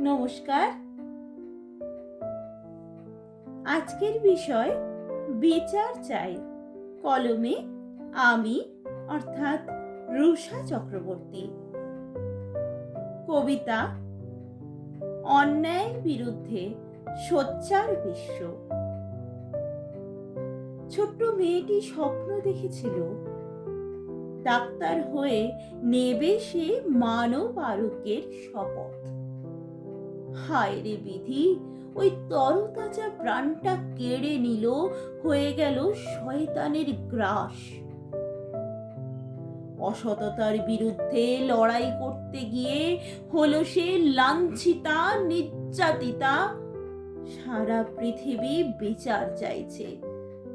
নমস্কার। আজকের বিষয় বিচার চাই। কলমে আমি, অর্থাৎ রুষা চক্রবর্তী। কবিতা, অন্যায়ের বিরুদ্ধে সোচ্চার বিশ্ব। ছোট্ট মেয়েটি স্বপ্ন দেখেছিল, ডাক্তার হয়ে নেবে সে মানব আরোগ্যের শপথ। হায় রে বিধি, ওই তরতাজা প্রাণটা কেড়ে নিল, হয়ে গেল শয়তানের গ্রাস। অসততার বিরুদ্ধে লড়াই করতে গিয়ে হলো সে লাঞ্ছিতা, নির্যাতিতা। সারা পৃথিবী বিচার চাইছে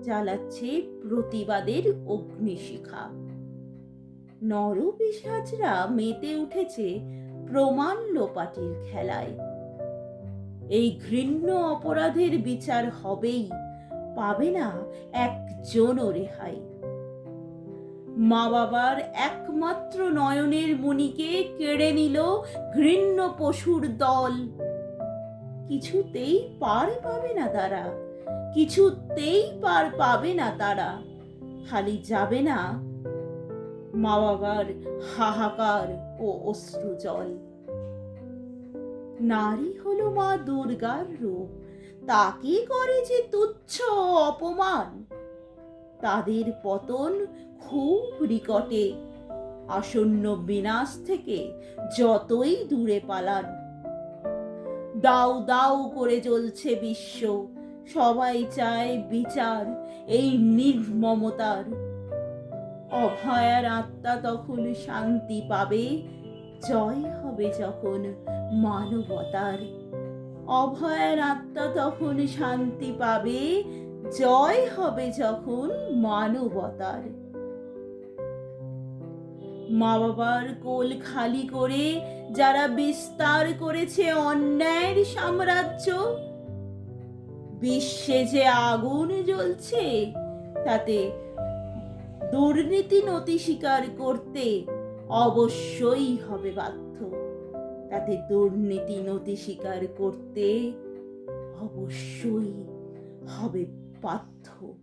জ্বালাচ্ছে প্রতিবাদের অগ্নিশিখা। নরপিসাজরা মেতে উঠেছে প্রমাণ লোপাটির খেলায়। এই ঘৃণ্য অপরাধের বিচার হবেই, পাবে না একজনও রেহাই। মা বাবার একমাত্র নয়নের মণিকে কেড়ে নিল ঘৃণ্য পশুর দল। কিছুতেই পার পাবে না তারা, কিছুতেই পার পাবে না তারা, খালি যাবে না মা বাবার হাহাকার ও অশ্রু জল। নারী হলো মা দুর্গার রূপ। তাকে করে যে তুচ্ছ অপমান। তাদের পতন খুব নিকটে। আসন্ন বিনাশ থেকে যতই দূরে পালান। দাউ দাউ করে জ্বলছে বিশ্ব। সবাই চায় বিচার, এই নির্মমতার। অভয়ার আত্মা তখন শান্তি পাবে জয় হবে যখন মানবতার। অভয়ার আত্মা তখন শান্তি পাবে, জয় হবে যখন মানবতার। মা বাবার কোল খালি করে যারা বিস্তার করেছে অন্যায়ের সাম্রাজ্য, বিশ্বে যে আগুন জ্বলছে, তাতে দুর্নীতি নতি স্বীকার করতে অবশ্যই হবে বাধ্য। তাতে দুর্নীতি নতি স্বীকার করতে অবশ্যই হবে বাধ্য।